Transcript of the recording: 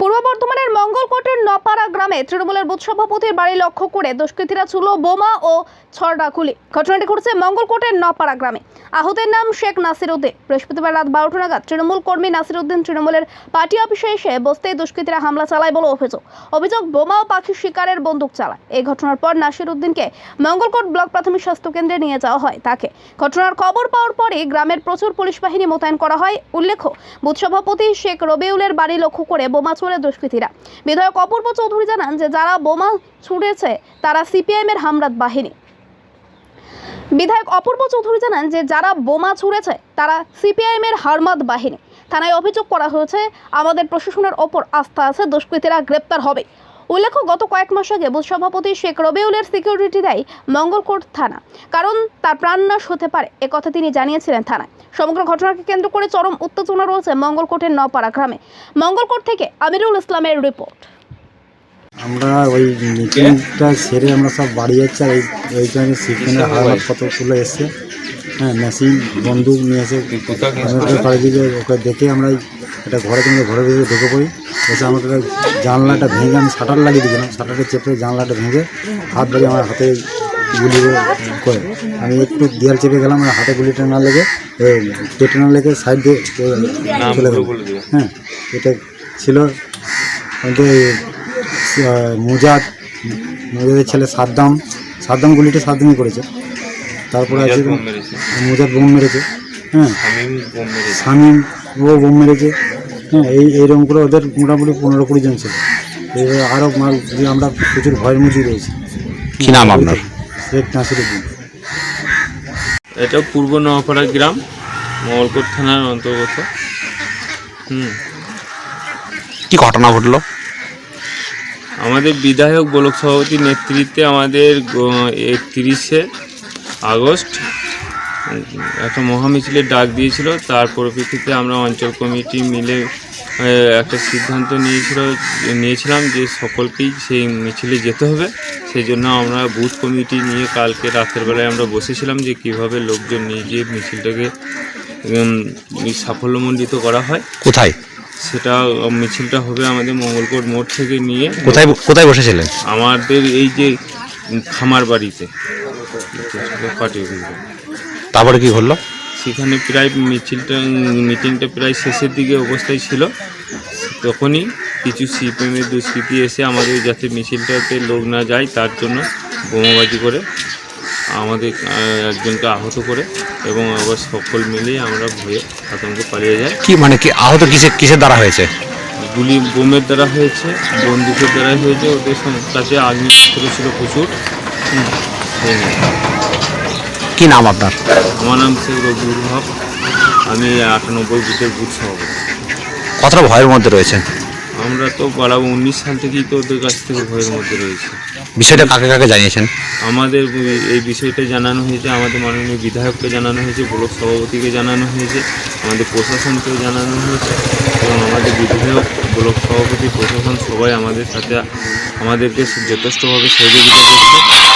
পূর্ব বর্ধমানের মঙ্গলকোটের নপাড়া গ্রামে তৃণমূলের বুথ সভাপতির বাড়ি লক্ষ্য করে দুষ্কৃতীরা ছুলো বোমা ও ছড়াকুলি। ঘটনাটি ঘটেছে মঙ্গলকোটের নপাড়া গ্রামে। আহতের নাম শেখ নাসির উদ্দিন। বৃহস্পতিবার রাত বারোটা নাগাদ তৃণমূল কর্মী নাসির উদ্দিন তৃণমূলের পার্টি অফিসে এসে বসতেই দুষ্কৃতীরা হামলা চালায় বলে অভিযোগ। অভিযোগ, বোমা ও পাখি শিকারের বন্দুক চালায়। এই ঘটনার পর নাসির উদ্দিনকে মঙ্গলকোট ব্লক প্রাথমিক স্বাস্থ্য কেন্দ্রে নিয়ে যাওয়া হয় তাকে। ঘটনার খবর পাওয়ার পরে গ্রামের প্রচুর পুলিশ বাহিনী মোতায়েন করা হয়। উল্লেখ্য, বুথ সভাপতি শেখ রবিউলের বাড়ি লক্ষ্য করে বোমা ছুড়ে দুষ্কৃতীরা। বিধায়ক অপূর্ব চৌধুরী জানান যে, যারা বোমা ছুটেছে তারা সিপিআইএম এর হামরাত বাহিনী। বিধায়ক অপূর্ব চৌধুরী জানান যে, যারা বোমা ছুড়েছে, তারা সিপিআইএম এর হারমাদ বাহিনী। থানায় অভিযোগ করা হয়েছে, আমাদের প্রশাসনের ওপর আস্থা আছে, দুষ্কৃতীরা গ্রেপ্তার হবে। উল্লেখ্য গত কয়েক মাস আগে বুথ সভাপতি শেখ রবিউলের সিকিউরিটি দেয় মঙ্গলকোট থানা। কারণ তার প্রাণনাশ হতে পারে একথা তিনি জানিয়েছিলেন থানায়। সমগ্র ঘটনাকে কেন্দ্র করে চরম উত্তেজনা রয়েছে মঙ্গলকোটের নপাড়া গ্রামে। মঙ্গলকোট থেকে আমিরুল ইসলামের রিপোর্ট। আমরা ওই মিটিংটা সেরে আমরা সব বাড়ি যাচ্ছি আর এই এইখানে সিপিএনের হাওয়ার কত তুলে এসছে। হ্যাঁ মেশিন বন্দুক নিয়ে এসে ওকে দেখে আমরা একটা ঘরে কিন্তু ঘরে দিকে ঢুকে পড়ি। এসে আমাকে জানলাটা ভেঙে আমি শাটার লাগিয়ে দিয়েছিলাম। শাটারটা চেপে জানলাটা ভেঙে হাত বাড়িয়ে আমার হাতে গুলি করে আমি একটু দেয়াল চেপে গেলাম আমার হাতে গুলিটা না লেগে পেটে না লেগে সাইড দিয়ে চলে গেল। হ্যাঁ এটা ছিল মুজাদ মুজাদের ছেলে সাদ্দাম। সাদ্দাম গুলিটা সাদ্দামই করেছে। তারপরে আছে মুজাদ বোম মেরেছে। হ্যাঁ। শামিম ও বোম মেরেছে। হ্যাঁ এই এইরকম করে ওদের মোটামুটি পনেরো কুড়ি জন ছিল। এবার আরও মাল দিয়ে আমরা প্রচুর ভয়ের মধ্যে রয়েছি কি নাম আপনার? শেখ নাসিরুদ্দিন এটা পূর্ব নোয়াপাড়া গ্রাম মঙ্গলকোট থানার অন্তর্গত। হুম। কি ঘটনা ঘটলো? আমাদের বিধায়ক ব্লক সভাপতির নেতৃত্বে আমাদের একত্রিশে আগস্ট একটা মহামিছিলের ডাক দিয়েছিল তার পরিপ্রেক্ষিতে আমরা অঞ্চল কমিটি মিলে একটা সিদ্ধান্ত নিয়েছিল নিয়েছিলাম যে সকলকেই সেই মিছিলে যেতে হবে। সেই জন্য আমরা বুথ কমিটি নিয়ে কালকে রাতের বেলায় আমরা বসেছিলাম যে কীভাবে লোকজন নিয়ে গিয়ে মিছিলটাকে সাফল্যমণ্ডিত করা হয়। কোথায়? সেটা মিছিলটা হবে আমাদের মঙ্গলকোট মোড় থেকে নিয়ে কোথায় কোথায় বসেছিলেন? আমাদের এই যে খামার বাড়িতে। অফিসে। তারপরে কি ঘটলো? সেখানে প্রায় মিছিলটা মিটিংটা প্রায় শেষের দিকে অবস্থায় ছিল। তখনই কিছু সিপিএমের দুষ্কৃতী এসে আমাদের যাতে মিছিলটাতে লোক না যায় তার জন্য বোমাবাজি করে আমাদের একজনকে আহত করে এবং আবার সকল মিলেই আমরা ভয়ে আতঙ্কে পালিয়ে যাই। কি মানে কি আহত কিসে কিসের দ্বারা হয়েছে? গুলি বোমের দ্বারা হয়েছে বন্দুকের দ্বারা হয়েছে ওদের কাছে আগ্নেয়াস্ত্র ছিল প্রচুর। কি নাম আপনার? আমার নাম শেখ রবিউল হক। আমি আটানব্বই বুথের বুথ সভাপতি কতটা ভয়ের মধ্যে রয়েছেন? আমরা তো বাড়াবো উনিশ সাল থেকেই তো ওদের কাছ থেকে ভয়ের মধ্যে রয়েছে। বিষয়টা কাকে কাকে জানিয়েছেন? আমাদের এই বিষয়টা জানানো হয়েছে আমাদের মাননীয় বিধায়ককে জানানো হয়েছে ব্লক সভাপতিকে জানানো হয়েছে আমাদের প্রশাসনকেও জানানো হয়েছে এবং আমাদের বিধায়ক ব্লক সভাপতি প্রশাসন সবাই আমাদের সাথে আমাদেরকে যথেষ্টভাবে সহযোগিতা করছে।